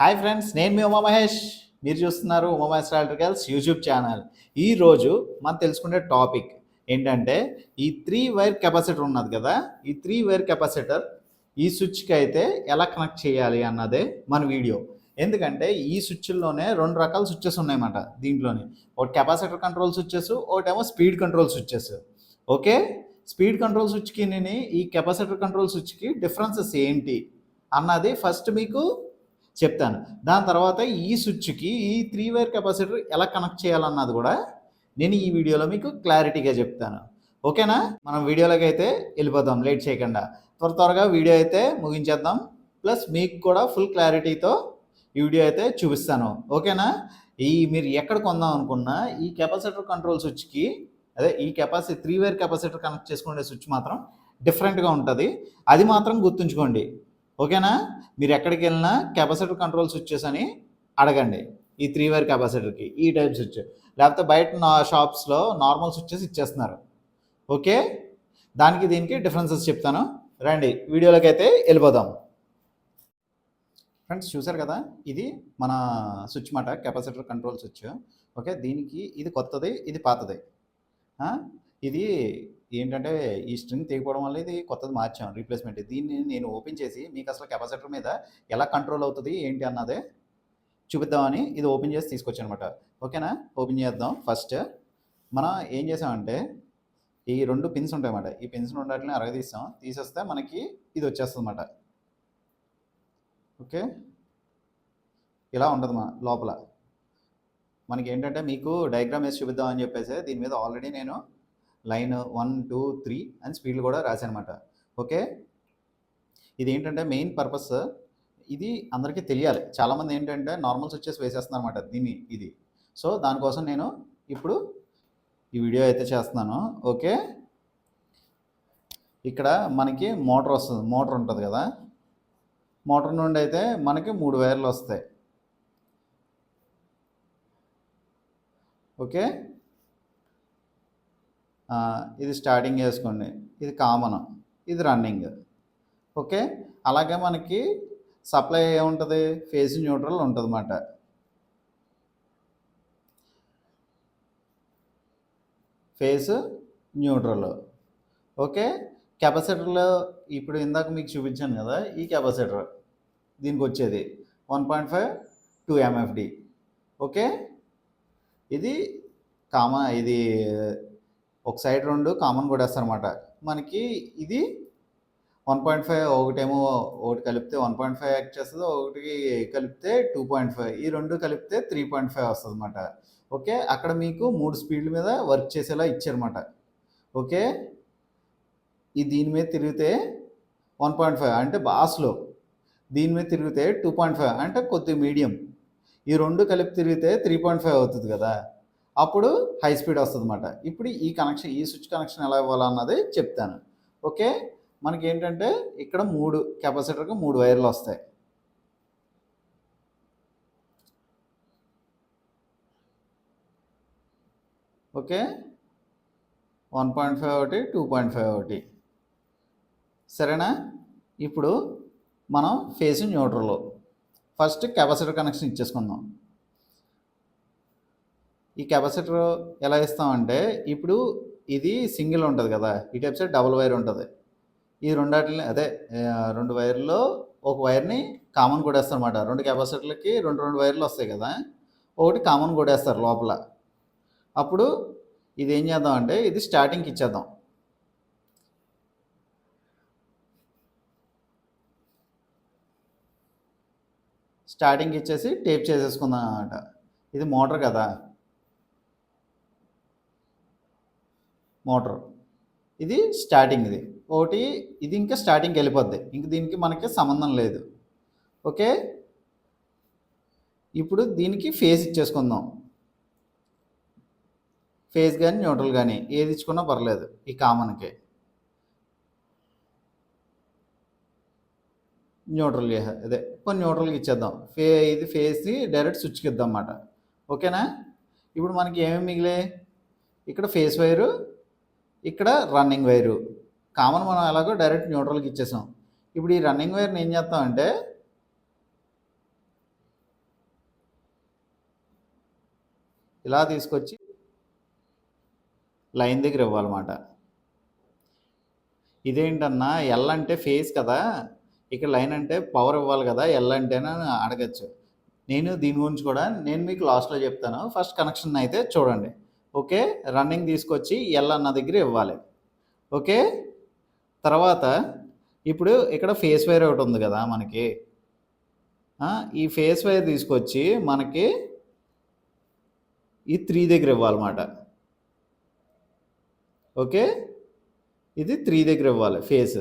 Hi friends నేను మీ ఉమా మహేష్ మీరు చూస్తున్నారు Uma Mahesh electricals YouTube channel. ఈరోజు మనం తెలుసుకునే టాపిక్ ఏంటంటే ఈ త్రీ వైర్ కెపాసిటర్ ఉన్నది కదా ఈ త్రీ వైర్ కెపాసిటర్ ఈ స్విచ్కి అయితే ఎలా కనెక్ట్ చేయాలి అన్నదే మన వీడియో. ఎందుకంటే ఈ స్విచ్ల్లోనే రెండు రకాల స్విచ్చెస్ ఉన్నాయన్నమాట దీంట్లోనే. ఒకటి కెపాసిటర్ కంట్రోల్ స్విచ్చెస్ ఒకటేమో speed control switches. Okay? Speed control స్విచ్కి నేను ఈ కెపాసిటర్ కంట్రోల్ స్విచ్కి డిఫరెన్సెస్ ఏంటి అన్నది ఫస్ట్ మీకు చెప్తాను. దాని తర్వాత ఈ స్విచ్కి ఈ త్రీ వైర్ కెపాసిటర్ ఎలా కనెక్ట్ చేయాలన్నది కూడా నేను ఈ వీడియోలో మీకు క్లారిటీగా చెప్తాను. ఓకేనా? మనం వీడియోలోకి అయితే వెళ్ళిపోదాం. లేట్ చేయకుండా. త్వర త్వరగా వీడియో అయితే ముగించేద్దాం. ప్లస్ మీకు కూడా ఫుల్ క్లారిటీతో ఈ వీడియో అయితే చూపిస్తాను. ఓకేనా? ఈ మీరు ఎక్కడ కొందాం అనుకున్నా ఈ కెపాసిటర్ కంట్రోల్ స్విచ్కి అదే ఈ capacity three wire capacitor connect చేసుకునే స్విచ్ మాత్రం డిఫరెంట్గా ఉంటుంది. అది మాత్రం గుర్తుంచుకోండి. ఓకేనా? మీరు ఎక్కడికి వెళ్ళినా కెపాసిటర్ కంట్రోల్ స్విచ్చెస్ అని అడగండి. ఈ త్రీ వైర్ కెపాసిటర్కి ఈ టైప్ స్విచ్ లేకపోతే బయట నా షాప్స్లో నార్మల్ స్విచ్చెస్ ఇచ్చేస్తున్నారు. ఓకే? దానికి దీనికి డిఫరెన్సెస్ చెప్తాను. రండి వీడియోలోకి అయితే వెళ్ళిపోదాం. ఫ్రెండ్స్ చూసారు కదా? ఇది మన స్విచ్ మాట కెపాసిటర్ కంట్రోల్ స్విచ్ ఓకే? దీనికి ఇది కొత్తది ఇది పాతది. ఇది ఏంటంటే ఈ స్ట్రింగ్ తెగిపోవడం వల్ల ఇది కొత్తది మార్చాం రీప్లేస్మెంట్. దీన్ని నేను ఓపెన్ చేసి మీకు అసలు కెపాసిటర్ మీద ఎలా కంట్రోల్ అవుతుంది ఏంటి అన్నదే చూపిద్దామని ఇది ఓపెన్ చేసి తీసుకొచ్చాను అనమాట ఓకేనా? ఓపెన్ చేద్దాం. ఫస్ట్ మనం ఏం చేసామంటే ఈ రెండు పిన్స్ ఉంటాయన్నమాట. ఈ పిన్స్ రెండాటిని అరగదీస్తాం. తీసేస్తే మనకి ఇది వచ్చేస్తుంది అన్నమాట ఓకే? ఇలా ఉండదు మా లోపల. మనకి ఏంటంటే మీకు డయాగ్రామ్ వేసి చూపిద్దాం అని చెప్పేసి దీని మీద ఆల్రెడీ నేను లైన్ వన్ టూ త్రీ అని స్పీడ్లు కూడా రాశానమాట. ఓకే? ఇది ఏంటంటే మెయిన్ పర్పస్ ఇది అందరికీ తెలియాలి. చాలామంది ఏంటంటే నార్మల్ స్విచ్చెస్ వేసేస్తున్నారు అనమాట దీన్ని ఇది. సో దానికోసం నేను ఇప్పుడు ఈ వీడియో అయితే చేస్తున్నాను. ఓకే? ఇక్కడ మనకి మోటార్ వస్తుంది మోటార్ ఉంటుంది కదా? మోటార్ నుండి అయితే మనకి మూడు వైర్లు వస్తాయి. ఓకే? ఇది స్టార్టింగ్ వేసుకోండి ఇది కామన్. ఇది రన్నింగ్ ఓకే? అలాగే మనకి సప్లై ఏముంటుంది? ఫేస్ న్యూట్రల్ ఉంటుంది అన్నమాట ఫేస్ న్యూట్రల్ ఓకే కెపాసిటర్లో ఇప్పుడు ఇందాక మీకు చూపించాను కదా ఈ కెపాసిటర్ దీనికి వచ్చేది one point five two MFD okay? ఇది కామన్ ఇది ఒక సైడ్ రెండు కామన్ కొడేస్తారన్నమాట మనకి ఇది వన్ పాయింట్ ఫైవ్ ఒకటేమో ఒకటి కలిపితే వన్ పాయింట్ ఫైవ్ యాక్ట్ చేస్తుంది ఒకటి కలిపితే టూ పాయింట్ ఫైవ్ ఈ రెండు కలిపితే త్రీ పాయింట్ ఫైవ్ వస్తుంది అనమాట ఓకే? అక్కడ మీకు మూడు స్పీడ్ల మీద వర్క్ చేసేలా ఇచ్చారన్నమాట ఓకే? ఈ దీని మీద తిరిగితే వన్ పాయింట్ ఫైవ్ అంటే బాగా స్లో దీని మీద తిరిగితే టూ పాయింట్ ఫైవ్ అంటే కొద్ది మీడియం ఈ రెండు కలిపి తిరిగితే త్రీ పాయింట్ ఫైవ్ అవుతుంది కదా. అప్పుడు హై స్పీడ్ వస్తుంది అనమాట ఇప్పుడు ఈ కనెక్షన్ ఈ స్విచ్ కనెక్షన్ ఎలా ఇవ్వాలన్నది చెప్తాను. ఓకే? మనకి ఏంటంటే ఇక్కడ మూడు కెపాసిటర్కి మూడు వైర్లు వస్తాయి. ఓకే? వన్ పాయింట్ ఫైవ్ ఒకటి టూ పాయింట్ ఫైవ్ ఒకటి. సరేనా? ఇప్పుడు మనం phase neutral first capacitor connection ఇచ్చేసుకుందాం. ఈ కెపాసిటర్ ఎలా ఇస్తామంటే ఇప్పుడు ఇది సింగిల్ ఉంటుంది కదా ఈ టైప్ సైడ్ డబుల్ వైర్ ఉంటుంది. ఈ రెండాటిని అదే రెండు వైర్లో ఒక వైర్ని కామన్ కొడేస్తారు అనమాట రెండు కెపాసిటర్లకి రెండు రెండు వైర్లు వస్తాయి కదా ఒకటి కామన్ కొడేస్తారు లోపల. అప్పుడు ఇది ఏం చేద్దాం అంటే ఇది స్టార్టింగ్కి ఇచ్చేద్దాం. స్టార్టింగ్ ఇచ్చేసి టేప్ చేసేసుకుందాం అనమాట ఇది మోటార్ కదా మోటార్. ఇది స్టార్టింగ్ ఇది. ఒకటి ఇది ఇంకా స్టార్టింగ్కి వెళ్ళిపోద్ది. ఇంక దీనికి మనకి సంబంధం లేదు. ఓకే? ఇప్పుడు దీనికి ఫేజ్ ఇచ్చేసుకుందాం. ఫేస్ కానీ న్యూట్రల్ కానీ ఏది ఇచ్చుకున్నా పర్లేదు ఈ కామన్కి. న్యూట్రల్ అదే. కొన్ని న్యూట్రల్కి ఇచ్చేద్దాం. ఫే ఇది ఫేస్ది డైరెక్ట్ స్విచ్కి ఇద్దాం అన్నమాట. ఓకేనా? ఇప్పుడు మనకి ఏమేమి మిగిలే ఇక్కడ ఫేస్ వైరు ఇక్కడ రన్నింగ్ వైరు కామన్ మనం ఎలాగో డైరెక్ట్ న్యూట్రల్కి ఇచ్చేసాం. ఇప్పుడు ఈ రన్నింగ్ వైర్ని ఏం చేస్తామంటే ఇలా తీసుకొచ్చి లైన్ దగ్గర ఇవ్వాలన్నమాట. ఇదేంటన్నా ఎల్ అంటే ఫేస్ కదా. ఇక్కడ లైన్ అంటే పవర్ ఇవ్వాలి కదా. ఎల్ అంటేనే అడగచ్చు. నేను దీని గురించి కూడా నేను మీకు లాస్ట్లో చెప్తాను. ఫస్ట్ కనెక్షన్ అయితే చూడండి. ఓకే? రన్నింగ్ తీసుకొచ్చి ఎల్ అన్న దగ్గర ఇవ్వాలి. ఓకే? తర్వాత ఇప్పుడు ఇక్కడ ఫేస్ వైర్ ఒకటి ఉంది కదా మనకి. ఈ ఫేస్ వైర్ తీసుకొచ్చి మనకి ఈ త్రీ దగ్గర ఇవ్వాలన్నమాట. ఓకే? ఇది త్రీ దగ్గర ఇవ్వాలి ఫేస్.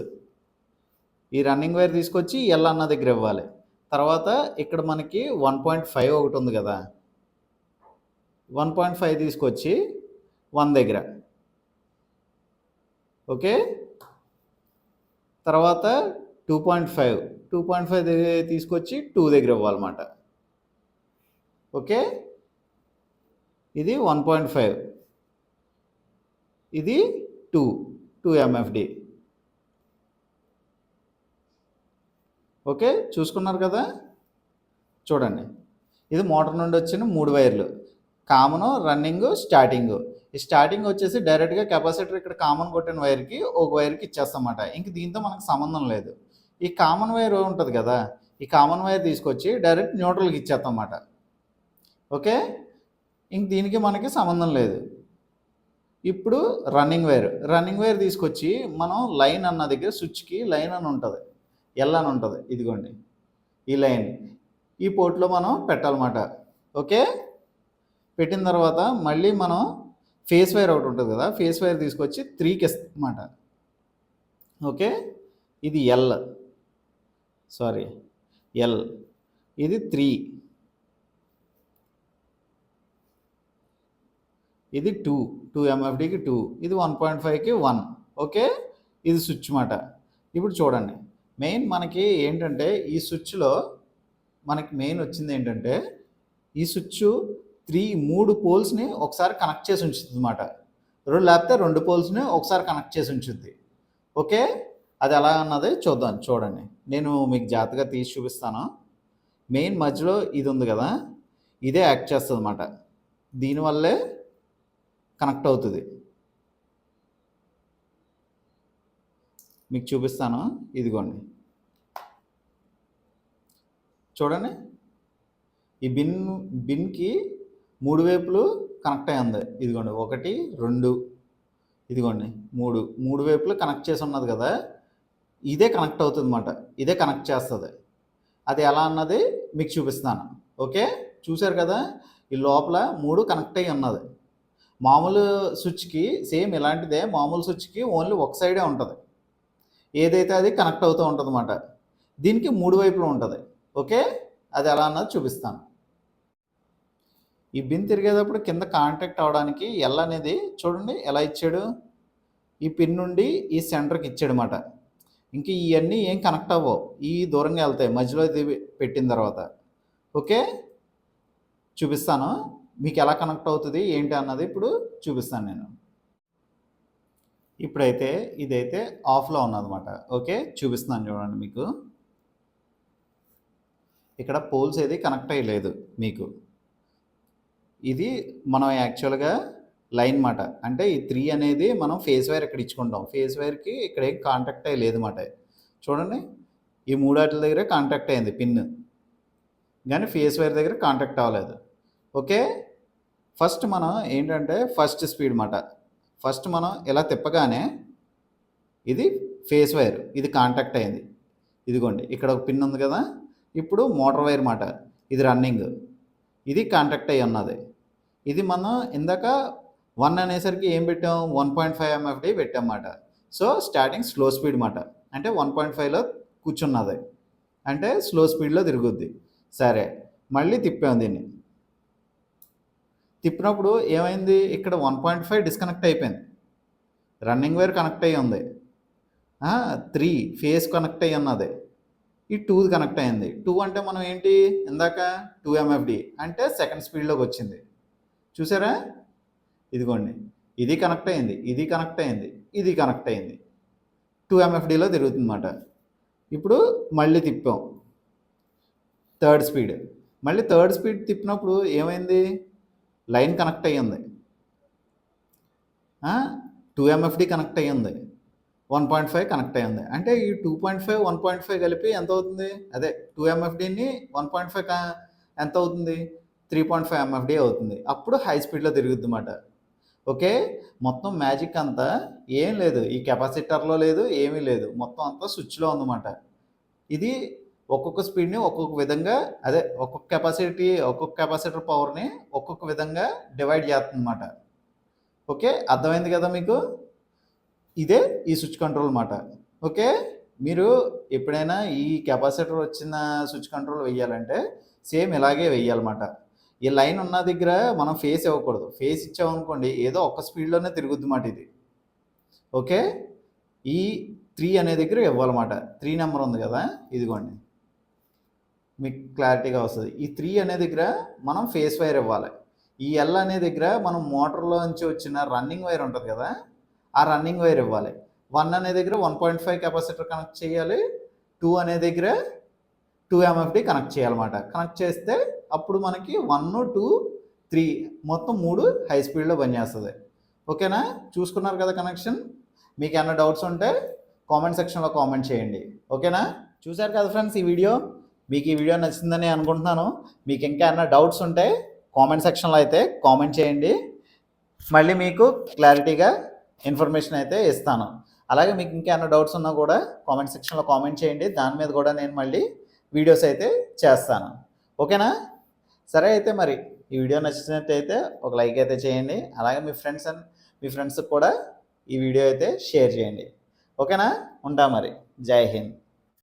ఈ రన్నింగ్ వైర్ తీసుకొచ్చి ఎల్ అన్న దగ్గర ఇవ్వాలి. తర్వాత ఇక్కడ మనకి వన్ పాయింట్ ఫైవ్ ఒకటి ఉంది కదా. వన్ పాయింట్ ఫైవ్ తీసుకొచ్చి వన్ దగ్గర. ఓకే? తర్వాత two point five. Two point five తీసుకొచ్చి టూ దగ్గర ఇవ్వాలన్నమాట. ఓకే? ఇది వన్ పాయింట్ ఫైవ్. ఇది టూ టూ ఎంఎఫ్డి ఓకే? చూసుకున్నారు కదా? చూడండి. ఇది మోటార్ నుండి వచ్చిన మూడు వైర్లు. కామన్ రన్నింగ్ స్టార్టింగ్ ఈ స్టార్టింగ్ వచ్చేసి డైరెక్ట్గా కెపాసిటర్ ఇక్కడ కామన్ కొట్టిన వైర్కి ఒక వైర్కి ఇచ్చేస్తామన్నమాట. ఇంక దీంతో మనకు సంబంధం లేదు. ఈ కామన్ వైర్ ఉంటుంది కదా ఈ కామన్ వైర్ తీసుకొచ్చి డైరెక్ట్ న్యూట్రల్కి ఇచ్చేస్తాం అన్నమాట ఓకే? ఇంక దీనికి మనకి సంబంధం లేదు. ఇప్పుడు రన్నింగ్ వైర్ రన్నింగ్ వైర్ తీసుకొచ్చి మనం లైన్ అన్న దగ్గర స్విచ్కి లైన్ అని ఉంటుంది. ఎల్ అని ఉంటుంది. ఇదిగోండి. ఈ లైన్ ఈ పోర్ట్లో మనం పెట్టాలన్నమాట. ఓకే? పెట్టిన తర్వాత మళ్ళీ మనం ఫేస్ వైర్ ఒకటి ఉంటుంది కదా ఫేస్ వైర్ తీసుకొచ్చి త్రీకి ఇస్తామాట ఓకే? ఇది ఎల్ సారీ ఎల్ ఇది త్రీ ఇది టూ టూ ఎంఎఫ్డికి టూ ఇది వన్ పాయింట్ ఫైవ్కి వన్ ఓకే? ఇది స్విచ్ మాట ఇప్పుడు చూడండి. మెయిన్ మనకి ఏంటంటే ఈ స్విచ్లో మనకి మెయిన్ వచ్చింది ఏంటంటే ఈ స్విచ్ త్రీ మూడు పోల్స్ని ఒకసారి కనెక్ట్ చేసి ఉంచుతుంది అనమాట రెండు లేకపోతే రెండు పోల్స్ని ఒకసారి కనెక్ట్ చేసి ఉంచుద్ది. ఓకే? అది ఎలా అన్నది చూద్దాం చూడండి. నేను మీకు జాగ్రత్తగా తీసి చూపిస్తాను. మెయిన్ మధ్యలో ఇది ఉంది కదా ఇదే యాక్ట్ చేస్తుంది అనమాట దీనివల్లే కనెక్ట్ అవుతుంది. మీకు చూపిస్తాను ఇదిగోండి. చూడండి. ఈ బిన్ బిన్కి మూడు వైపులు కనెక్ట్ అయి ఉంది ఇదిగోండి ఒకటి రెండు. ఇదిగోండి మూడు. మూడు వైపులు కనెక్ట్ చేసి ఉన్నది కదా ఇదే కనెక్ట్ అవుతుంది అన్నమాట ఇదే కనెక్ట్ చేస్తుంది. అది ఎలా అన్నది మీకు చూపిస్తాను ఓకే? చూశారు కదా? ఈ లోపల మూడు కనెక్ట్ అయ్యి ఉన్నది. మామూలు స్విచ్కి సేమ్ ఇలాంటిదే మామూలు స్విచ్కి ఓన్లీ ఒక సైడే ఉంటుంది. ఏదైతే అది కనెక్ట్ అవుతూ ఉంటుంది అన్నమాట దీనికి మూడు వైపులు ఉంటుంది. ఓకే? అది ఎలా అన్నది చూపిస్తాను. ఈ బిన్ తిరిగేటప్పుడు కింద కాంటాక్ట్ అవడానికి ఎల్ అనేది చూడండి ఎలా ఇచ్చాడు? ఈ పిన్ నుండి ఈ సెంటర్కి ఇచ్చాడు అనమాట ఇంకా ఇవన్నీ ఏం కనెక్ట్ అవ్వవు. ఈ దూరంగా వెళ్తాయి. మధ్యలో ఇది పెట్టిన తర్వాత. ఓకే? చూపిస్తాను. మీకు ఎలా కనెక్ట్ అవుతుంది? ఏంటి అన్నది ఇప్పుడు చూపిస్తాను నేను. ఇప్పుడైతే ఇదైతే ఆఫ్లో ఉన్నదన్నమాట. ఓకే? చూపిస్తున్నాను చూడండి మీకు. ఇక్కడ పోల్స్ ఏది కనెక్ట్ అయ్యలేదు మీకు. ఇది మనం యాక్చువల్గా లైన్ మాట. అంటే ఈ త్రీ అనేది మనం ఫేస్ వైర్ ఇక్కడ ఇచ్చుకుంటాం. ఫేస్ వైర్కి ఇక్కడ ఏం కాంటాక్ట్ అయ్యి లేదు మాట. చూడండి. ఈ మూడాటిల దగ్గర కాంటాక్ట్ అయింది పిన్. కానీ ఫేస్ వైర్ దగ్గర కాంటాక్ట్ అవ్వలేదు. ఓకే? ఫస్ట్ మనం ఏంటంటే ఫస్ట్ స్పీడ్ మాట. ఫస్ట్ మనం ఇలా తిప్పగానే ఇది ఫేస్ వైర్ ఇది కాంటాక్ట్ అయింది. ఇదిగోండి ఇక్కడ ఒక పిన్ ఉంది కదా? ఇప్పుడు మోటార్ వైర్ మాట. ఇది రన్నింగ్ ఇది కాంటాక్ట్ అయ్యి ఉన్నది. ఇది మనం ఇందాక వన్ అనేసరికి ఏం పెట్టాం? వన్ పాయింట్ ఫైవ్ ఎంఎఫ్డి పెట్టామన్నమాట. సో స్టార్టింగ్ స్లో స్పీడ్ మాట. అంటే వన్ పాయింట్ ఫైవ్లో కూర్చున్నది. అంటే స్లో స్పీడ్లో తిరుగుద్ది. సరే మళ్ళీ తిప్పాం దీన్ని. తిప్పినప్పుడు ఏమైంది? ఇక్కడ వన్ పాయింట్ ఫైవ్ డిస్కనెక్ట్ అయిపోయింది. రన్నింగ్ వైర్ కనెక్ట్ అయ్యి ఉంది. త్రీ ఫేస్ కనెక్ట్ అయ్యి ఉన్నది. ఈ టూ కనెక్ట్ అయింది. టూ అంటే మనం ఏంటి? ఇందాక టూ ఎంఎఫ్డి అంటే సెకండ్ స్పీడ్లోకి వచ్చింది. చూసారా? ఇదిగోండి. ఇది కనెక్ట్ అయింది ఇది కనెక్ట్ అయింది ఇది కనెక్ట్ అయింది. టూ ఎంఎఫ్డిలో తిరుగుతుందన్నమాట. ఇప్పుడు మళ్ళీ తిప్పాం. థర్డ్ స్పీడ్ మళ్ళీ థర్డ్ స్పీడ్ తిప్పినప్పుడు ఏమైంది? లైన్ కనెక్ట్ అయ్యింది. టూ ఎంఎఫ్డి కనెక్ట్ అయ్యింది. వన్ పాయింట్ ఫైవ్ కనెక్ట్ అయ్యింది. అంటే ఈ two point five one point five కలిపి ఎంత అవుతుంది? అదే టూ ఎంఎఫ్డిని వన్ పాయింట్ ఫైవ్ ఎంత అవుతుంది? త్రీ పాయింట్ ఫైవ్ ఎంఎఫ్డి అవుతుంది. అప్పుడు హై స్పీడ్లో తిరుగుద్ది అన్నమాట ఓకే? మొత్తం మ్యాజిక్ అంతా ఏం లేదు. ఈ కెపాసిటర్లో లేదు ఏమీ లేదు. మొత్తం అంతా స్విచ్లో ఉందన్నమాట. ఇది ఒక్కొక్క స్పీడ్ని ఒక్కొక్క విధంగా అదే ఒక్కొక్క కెపాసిటీ ఒక్కొక్క కెపాసిటర్ పవర్ని ఒక్కొక్క విధంగా డివైడ్ చేస్తుంది అన్నమాట ఓకే? అర్థమైంది కదా మీకు? ఇదే ఈ స్విచ్ కంట్రోల్ అన్నమాట. ఓకే? మీరు ఎప్పుడైనా ఈ కెపాసిటర్ వచ్చిన స్విచ్ కంట్రోల్ వేయాలంటే సేమ్ ఇలాగే వేయాలన్నమాట ఈ లైన్ ఉన్న దగ్గర మనం ఫేస్ ఇవ్వకూడదు. ఫేస్ ఇచ్చామనుకోండి ఏదో ఒక్క స్పీడ్లోనే తిరుగుద్ది మాట ఇది. ఓకే? ఈ త్రీ అనే దగ్గర ఇవ్వాలన్నమాట. త్రీ నెంబర్ ఉంది కదా ఇదిగోండి. మీకు క్లారిటీగా వస్తుంది. ఈ త్రీ అనే దగ్గర మనం ఫేస్ వైర్ ఇవ్వాలి. ఈ ఎల్ అనే దగ్గర మనం మోటార్లో నుంచి వచ్చిన రన్నింగ్ వైర్ ఉంటుంది కదా ఆ రన్నింగ్ వైర్ ఇవ్వాలి. వన్ అనే దగ్గర one point five capacitor connect చేయాలి. టూ అనే దగ్గర టూ ఎంఎఫ్డి కనెక్ట్ చేయాలన్నమాట. కనెక్ట్ చేస్తే అప్పుడు మనకి వన్ టూ త్రీ మొత్తం మూడు హై స్పీడ్లో పనిచేస్తుంది. ఓకేనా? చూసుకున్నారు కదా కనెక్షన్ మీకు ఏమైనా డౌట్స్ ఉంటే కామెంట్ సెక్షన్లో కామెంట్ చేయండి. ఓకేనా? చూశారు కదా ఫ్రెండ్స్ ఈ వీడియో మీకు ఈ వీడియో నచ్చిందని అనుకుంటున్నాను. మీకు ఇంకా ఏమైనా డౌట్స్ ఉంటే కామెంట్ సెక్షన్లో అయితే కామెంట్ చేయండి. మళ్ళీ మీకు క్లారిటీగా ఇన్ఫర్మేషన్ అయితే ఇస్తాను. అలాగే మీకు ఇంకా ఏమైనా డౌట్స్ ఉన్నా కూడా కామెంట్ సెక్షన్లో కామెంట్ చేయండి. దాని మీద కూడా నేను మళ్ళీ వీడియోస్ అయితే చేస్తాను. ఓకేనా? సరే అయితే మరి ఈ వీడియో నచ్చినట్టయితే ఒక లైక్ అయితే చేయండి. అలాగే మీ ఫ్రెండ్స్ అండ్ మీ ఫ్రెండ్స్కి కూడా ఈ వీడియో అయితే షేర్ చేయండి. ఓకేనా? ఉంటా మరి. జై హింద్.